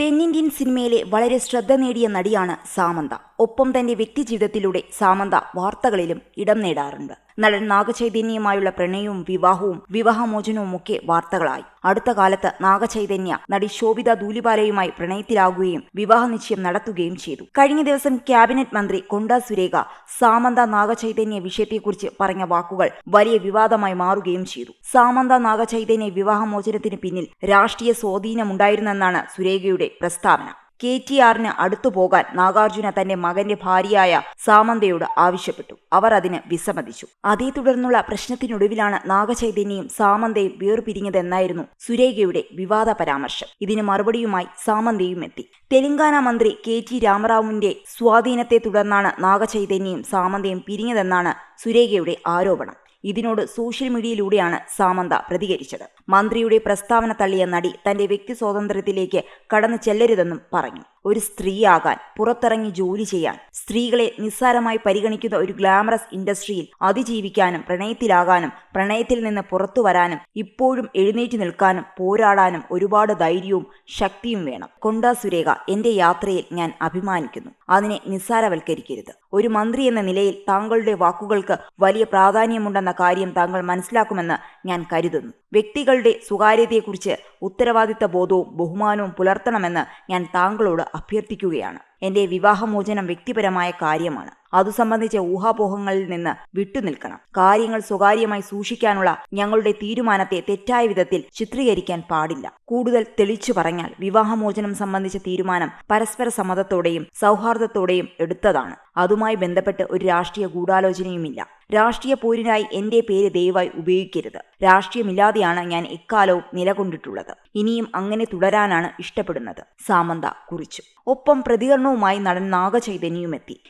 തെന്നിന്ത്യൻ സിനിമയിലെ വളരെ ശ്രദ്ധ നേടിയ നടിയാണ് സാമന്ത. ഒപ്പം തന്റെ വ്യക്തിജീവിതത്തിലൂടെ സാമന്ത വാർത്തകളിലും ഇടം നേടാറുണ്ട്. നടൻ നാഗചൈതന്യയുമായുള്ള പ്രണയവും വിവാഹവും വിവാഹമോചനവും ഒക്കെ വാർത്തകളായി. അടുത്ത കാലത്ത് നാഗചൈതന്യ നടി ശോഭിത ദൂലിപാലയുമായി പ്രണയത്തിലാകുകയും വിവാഹ നിശ്ചയം നടത്തുകയും ചെയ്തു. കഴിഞ്ഞ ദിവസം ക്യാബിനറ്റ് മന്ത്രി കൊണ്ട സുരേഖ സാമന്ത നാഗചൈതന്യ വിഷയത്തെക്കുറിച്ച് പറഞ്ഞ വാക്കുകൾ വലിയ വിവാദമായി മാറുകയും ചെയ്തു. സാമന്ത നാഗചൈതന്യ വിവാഹമോചനത്തിന് പിന്നിൽ രാഷ്ട്രീയ സ്വാധീനമുണ്ടായിരുന്നെന്നാണ് സുരേഖയുടെ പ്രസ്താവന. കെ ടി ആറിന് അടുത്തു പോകാൻ നാഗാർജുന തന്റെ മകന്റെ ഭാര്യയായ സാമന്തയോട് ആവശ്യപ്പെട്ടു. അവർ അതിന് വിസമ്മതിച്ചു. അതേ തുടർന്നുള്ള പ്രശ്നത്തിനൊടുവിലാണ് നാഗചൈതന്യയും സാമന്തയും വേർപിരിഞ്ഞതെന്നായിരുന്നു സുരേഖയുടെ വിവാദ പരാമർശം ഇതിന് മറുപടിയുമായി സാമന്തയും എത്തി. തെലങ്കാന മന്ത്രി കെ ടി രാമറാവുവിന്റെ സ്വാധീനത്തെ തുടർന്നാണ് നാഗചൈതന്യയും സാമന്തയും പിരിഞ്ഞതെന്നാണ് സുരേഖയുടെ ആരോപണം. ഇതിനോട് സോഷ്യൽ മീഡിയയിലൂടെയാണ് സാമന്ത പ്രതികരിച്ചത്. മന്ത്രിയുടെ പ്രസ്താവന തള്ളിയ നടി തന്റെ വ്യക്തി സ്വാതന്ത്ര്യത്തിലേക്ക് കടന്നു ചെല്ലരുതെന്നും പറഞ്ഞു. ഒരു സ്ത്രീയാകാൻ പുറത്തിറങ്ങി ജോലി ചെയ്യാൻ സ്ത്രീകളെ നിസ്സാരമായി പരിഗണിക്കുന്ന ഒരു ഗ്ലാമറസ് ഇൻഡസ്ട്രിയിൽ അതിജീവിക്കാനും പ്രണയത്തിലാകാനും പ്രണയത്തിൽ നിന്ന് പുറത്തു വരാനും ഇപ്പോഴും എഴുന്നേറ്റ് നിൽക്കാനും പോരാടാനും ഒരുപാട് ധൈര്യവും ശക്തിയും വേണം. കൊണ്ട സുരേഖ എന്റെ യാത്രയിൽ ഞാൻ അഭിമാനിക്കുന്നു. അതിനെ നിസ്സാരവൽക്കരിക്കരുത്. ഒരു മന്ത്രി എന്ന നിലയിൽ താങ്കളുടെ വാക്കുകൾക്ക് വലിയ പ്രാധാന്യമുണ്ടെന്ന കാര്യം താങ്കൾ മനസ്സിലാക്കുമെന്ന് ഞാൻ കരുതുന്നു. വ്യക്തികളുടെ സ്വകാര്യതയെക്കുറിച്ച് ഉത്തരവാദിത്ത ബോധവും ബഹുമാനവും പുലർത്തണമെന്ന് ഞാൻ താങ്കളോട് അഭ്യർത്ഥിക്കുകയാണ്. എന്റെ വിവാഹമോചനം വ്യക്തിപരമായ കാര്യമാണ്. അതു സംബന്ധിച്ച ഊഹാപോഹങ്ങളിൽ നിന്ന് വിട്ടുനിൽക്കണം. കാര്യങ്ങൾ സ്വകാര്യമായി സൂക്ഷിക്കാനുള്ള ഞങ്ങളുടെ തീരുമാനത്തെ തെറ്റായ വിധത്തിൽ ചിത്രീകരിക്കാൻ പാടില്ല. കൂടുതൽ തെളിച്ചു പറഞ്ഞാൽ വിവാഹമോചനം സംബന്ധിച്ച തീരുമാനം പരസ്പര സമ്മതത്തോടെയും സൗഹാർദ്ദത്തോടെയും എടുത്തതാണ്. അതുമായി ബന്ധപ്പെട്ട് ഒരു രാഷ്ട്രീയ ഗൂഢാലോചനയുമില്ല. രാഷ്ട്രീയ പോരിനായി എന്റെ പേര് ദയവായി ഉപയോഗിക്കരുത്. രാഷ്ട്രീയമില്ലാതെയാണ് ഞാൻ എക്കാലവും നിലകൊണ്ടിട്ടുള്ളത്. ഇനിയും അങ്ങനെ തുടരാനാണ് ഇഷ്ടപ്പെടുന്നത്. സാമന്ത കുറിച്ചു. ഒപ്പം പ്രതികരണവുമായി നടൻ നാഗചൈതന്യയുമെത്തി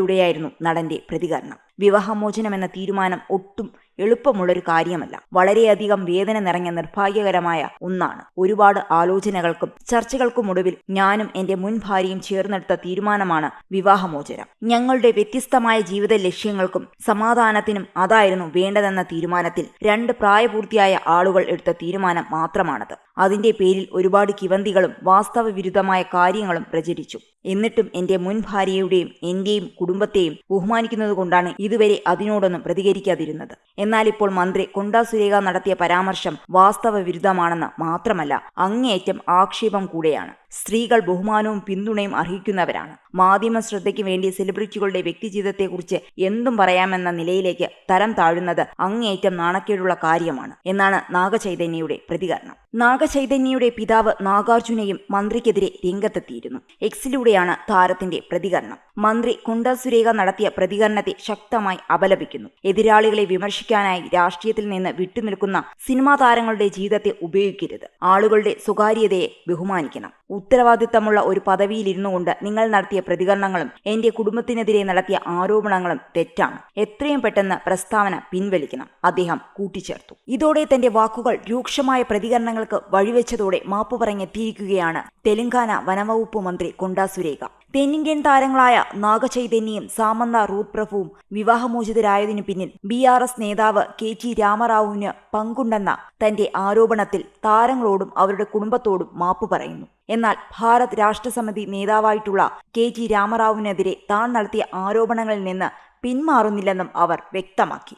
ഇൻസ്റ്റഗ്രാമിലൂടെയായിരുന്നു നടന്റെ പ്രതികരണം. വിവാഹമോചനം എന്ന തീരുമാനം ഒട്ടും എളുപ്പമുള്ളൊരു കാര്യമല്ല. വളരെയധികം വേദന നിറഞ്ഞ നിർഭാഗ്യകരമായ ഒന്നാണ്. ഒരുപാട് ആലോചനകൾക്കും ചർച്ചകൾക്കും ഒടുവിൽ ഞാനും എന്റെ മുൻ ഭാര്യയും ചേർന്നെടുത്ത തീരുമാനമാണ് വിവാഹമോചനം. ഞങ്ങളുടെ വ്യത്യസ്തമായ ജീവിത ലക്ഷ്യങ്ങൾക്കും സമാധാനത്തിനും അതായിരുന്നു വേണ്ടതെന്ന തീരുമാനത്തിൽ രണ്ട് പ്രായപൂർത്തിയായ ആളുകൾ എടുത്ത തീരുമാനം മാത്രമാണത്. അതിന്റെ പേരിൽ ഒരുപാട് കിവന്തികളും വാസ്തവ വിരുദ്ധമായ കാര്യങ്ങളും പ്രചരിച്ചു. എന്നിട്ടും എന്റെ മുൻ ഭാര്യയുടെയും എന്റെയും കുടുംബത്തെയും ബഹുമാനിക്കുന്നത് കൊണ്ടാണ് ഇതുവരെ അതിനോടൊന്നും പ്രതികരിക്കാതിരുന്നത്. എന്നാൽ ഇപ്പോൾ മന്ത്രി കൊണ്ടാ സുരേഖ നടത്തിയ പരാമർശം വാസ്തവ വിരുദ്ധമാണെന്ന് മാത്രമല്ല അങ്ങേയറ്റം ആക്ഷേപം കൂടെയാണ്. സ്ത്രീകൾ ബഹുമാനവും പിന്തുണയും അർഹിക്കുന്നവരാണ്. മാധ്യമ ശ്രദ്ധയ്ക്ക് വേണ്ടി സെലിബ്രിറ്റികളുടെ വ്യക്തിജീവിതത്തെക്കുറിച്ച് എന്തും പറയാമെന്ന നിലയിലേക്ക് തരം താഴുന്നത് അങ്ങേയറ്റം നാണക്കേടുള്ള കാര്യമാണ് എന്നാണ് നാഗചൈതന്യയുടെ പ്രതികരണം. നാഗചൈതന്യയുടെ പിതാവ് നാഗാർജുനയും മന്ത്രിക്കെതിരെ രംഗത്തെത്തിയിരുന്നു. എക്സിലൂടെയാണ് താരത്തിന്റെ പ്രതികരണം. മന്ത്രി കുണ്ട സുരേഖ നടത്തിയ പ്രതികരണത്തെ ശക്തമായി അപലപിക്കുന്നു. എതിരാളികളെ വിമർശിക്കാനായി രാഷ്ട്രീയത്തിൽ നിന്ന് വിട്ടുനിൽക്കുന്ന സിനിമാ താരങ്ങളുടെ ജീവിതത്തെ ഉപയോഗിക്കരുത്. ആളുകളുടെ സ്വകാര്യതയെ ബഹുമാനിക്കണം. ഉത്തരവാദിത്തമുള്ള ഒരു പദവിയിലിരുന്നു കൊണ്ട് നിങ്ങൾ നടത്തിയ പ്രതികരണങ്ങളും എന്റെ കുടുംബത്തിനെതിരെ നടത്തിയ ആരോപണങ്ങളും തെറ്റാണ്. എത്രയും പെട്ടെന്ന് പ്രസ്താവന പിൻവലിക്കണം. അദ്ദേഹം കൂട്ടിച്ചേർത്തു. ഇതോടെ തന്റെ വാക്കുകൾ രൂക്ഷമായ പ്രതികരണങ്ങൾക്ക് വഴിവെച്ചതോടെ മാപ്പു പറഞ്ഞെത്തിയിരിക്കുകയാണ് തെലങ്കാന വനവകുപ്പ് മന്ത്രി കൊണ്ടാ സുരേഖ തെന്നിന്ത്യൻ താരങ്ങളായ നാഗചൈതന്യയും സാമന്ത റൂത്ത് പ്രഭുവും വിവാഹമോചിതരായതിനു പിന്നിൽ ബി ആർ എസ് നേതാവ് കെ ടി രാമറാവുവിന് പങ്കുണ്ടെന്ന തന്റെ ആരോപണത്തിൽ താരങ്ങളോടും അവരുടെ കുടുംബത്തോടും മാപ്പു പറയുന്നു. എന്നാൽ ഭാരത് രാഷ്ട്രസമിതി നേതാവായിട്ടുള്ള കെ ടി രാമറാവുവിനെതിരെ താൻ നടത്തിയ ആരോപണങ്ങളിൽ നിന്ന് പിന്മാറുന്നില്ലെന്നും അവർ വ്യക്തമാക്കി.